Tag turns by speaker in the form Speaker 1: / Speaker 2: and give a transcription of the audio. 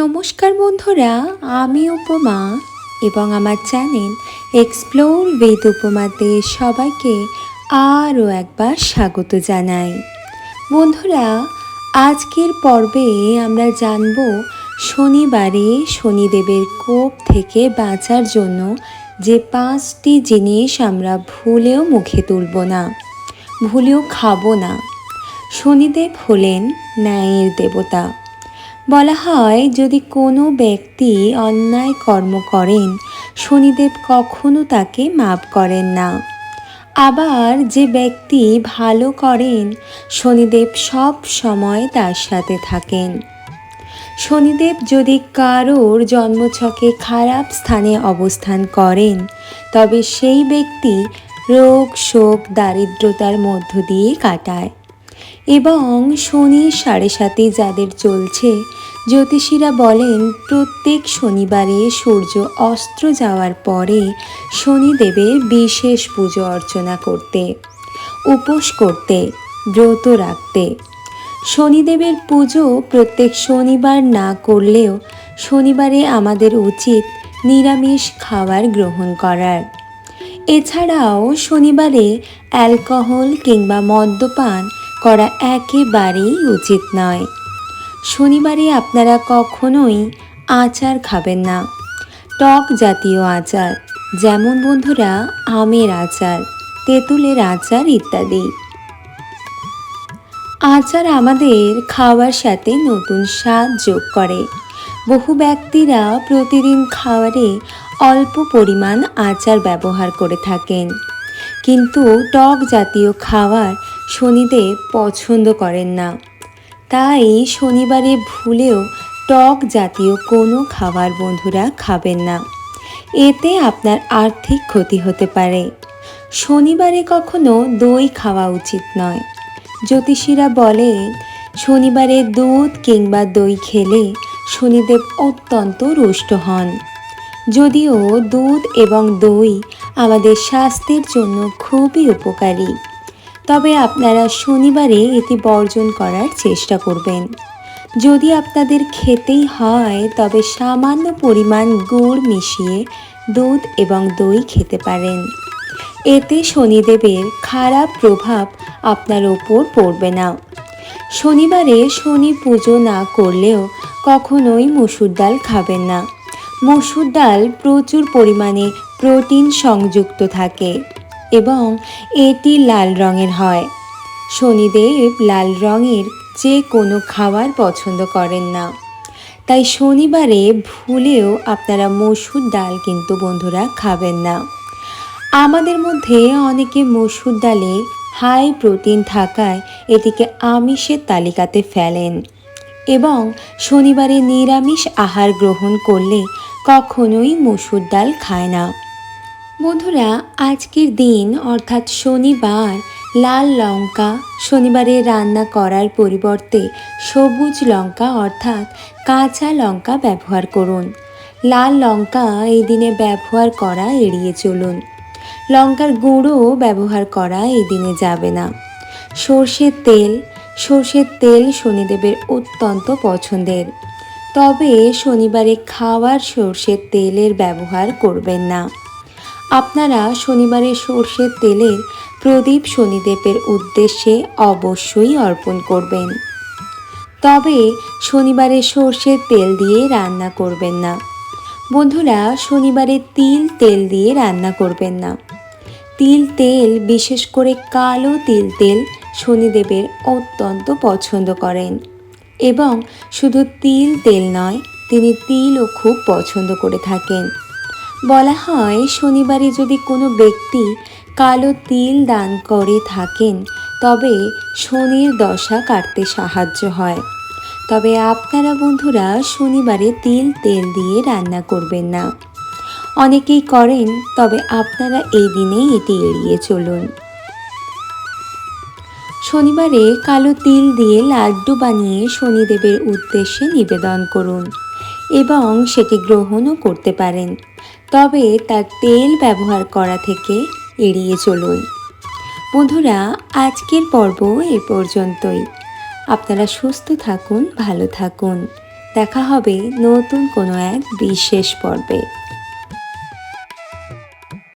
Speaker 1: নমস্কার বন্ধুরা, আমি উপমা এবং আমার চ্যানেল এক্সপ্লোর বেদ উপমাতে সবাইকে আরও একবার স্বাগত জানাই। বন্ধুরা, আজকের পর্বে আমরা জানব শনিবারে শনিদেবের কোপ থেকে বাঁচার জন্য যে পাঁচটি জিনিস আমরা ভুলেও মুখে তুলব না, ভুলেও খাব না। শনিদেব হলেন ন্যায়ের দেবতা। বলা হয়, যদি কোনো ব্যক্তি অন্যায় কর্ম করেন, শনিদেব কখনো তাকে মাপ করেন না। আবার যে ব্যক্তি ভালো করেন, শনিদেব সব সময় তার সাথে থাকেন। শনিদেব যদি কারোর জন্মছকে খারাপ স্থানে অবস্থান করেন, তবে সেই ব্যক্তি রোগ, শোক, দারিদ্রতার মধ্য দিয়ে কাটায়। এবং শনি সাড়ে সাথে যাদের চলছে, জ্যোতিষীরা বলেন, প্রত্যেক শনিবারে সূর্য অস্ত্র যাওয়ার পরে শনিদেবের বিশেষ পুজো অর্চনা করতে, উপোস করতে, ব্রত রাখতে। শনিদেবের পুজো প্রত্যেক শনিবার না করলেও শনিবারে আমাদের উচিত নিরামিষ খাবার গ্রহণ করার। এছাড়াও শনিবারে অ্যালকোহল কিংবা মদ্যপান করা একেবারেই উচিত নয়। শনিবারে আপনারা কখনোই আচার খাবেন না। টক জাতীয় আচার, যেমন বন্ধুরা আমের আচার, তেঁতুলের আচার ইত্যাদি। আচার আমাদের খাওয়ার সাথে নতুন স্বাদ যোগ করে। বহু ব্যক্তিরা প্রতিদিন খাবারে অল্প পরিমাণ আচার ব্যবহার করে থাকেন। কিন্তু টক জাতীয় খাবার শনিদেব পছন্দ করেন না। তাই শনিবারে ভুলেও টক জাতীয় কোনো খাবার বন্ধুরা খাবেন না। এতে আপনার আর্থিক ক্ষতি হতে পারে। শনিবারে কখনো দই খাওয়া উচিত নয়। জ্যোতিষীরা বলেন শনিবারে দুধ কিংবা দই খেলে শনিদেব অত্যন্ত রুষ্ট হন। যদিও দুধ এবং দই আমাদের স্বাস্থ্যের জন্য খুবই উপকারী। তবে আপনারা শনিবারে এটি বর্জন করার চেষ্টা করবেন। যদি আপনাদের খেতেই হয়, তবে সামান্য পরিমাণ গুড় মিশিয়ে দুধ এবং দই খেতে পারেন। এতে শনিদেবের খারাপ প্রভাব আপনার ওপর পড়বে না। শনিবারে শনি পুজো না করলেও কখনোই মসুর ডাল খাবেন না। মসুর ডাল প্রচুর পরিমাণে প্রোটিন সংযুক্ত থাকে। এবং এটি লাল রঙের হয়। শনিদেব লাল রঙের যে কোনো খাবার পছন্দ করেন না। তাই শনিবারে ভুলেও আপনারা মসুর ডাল কিন্তু বন্ধুরা খাবেন না। আমাদের মধ্যে অনেকে মসুর ডালে হাই প্রোটিন থাকায় এটিকে আমিষের তালিকাতে ফেলেন এবং শনিবারে নিরামিষ আহার গ্রহণ করলে কখনোই মসুর ডাল খায় না। বন্ধুরা, আজকের দিন, অর্থাৎ শনিবার, লাল লঙ্কা, শনিবারে রান্না করার পরিবর্তে সবুজ লঙ্কা, অর্থাৎ কাঁচা লঙ্কা ব্যবহার করুন। লাল লঙ্কা এই দিনে ব্যবহার করা এড়িয়ে চলুন। লঙ্কার গুঁড়ো ব্যবহার করা এই দিনে যাবে না। সর্ষের তেল সর্ষের তেল শনিদেবের অত্যন্ত পছন্দের। তবে শনিবারে খাওয়ার সর্ষের তেলের ব্যবহার করবেন না। আপনারা শনিবারে সর্ষের তেলের প্রদীপ শনিদেবের উদ্দেশ্যে অবশ্যই অর্পণ করবেন। তবে শনিবারে সর্ষের তেল দিয়ে রান্না করবেন না। বন্ধুরা শনিবারে তিল তেল দিয়ে রান্না করবেন না। তিল তেল, বিশেষ করে কালো তিল তেল, শনিদেবের অত্যন্ত পছন্দ করেন। এবং শুধু তিল তেল নয়, তিনি তিলও খুব পছন্দ করে থাকেন। বলা হয়, শনিবারে যদি কোনো ব্যক্তি কালো তিল দান করে থাকেন, তবে শনির দশা কাটতে সাহায্য হয়। তবে আপনারা বন্ধুরা শনিবারে তিল তেল দিয়ে রান্না করবেন না। অনেকেই করেন, তবে আপনারা এই দিনে এটি এড়িয়ে চলুন। শনিবারে কালো তিল দিয়ে লাড্ডু বানিয়ে শনিদেবের উদ্দেশ্যে নিবেদন করুন এবং সেটি গ্রহণও করতে পারেন। তবে তার তেল ব্যবহার করা থেকে এড়িয়ে চলুন। বন্ধুরা, আজকের পর্ব এ পর্যন্তই। আপনারা সুস্থ থাকুন, ভালো থাকুন। দেখা হবে নতুন কোনো এক বিশেষ পর্বে।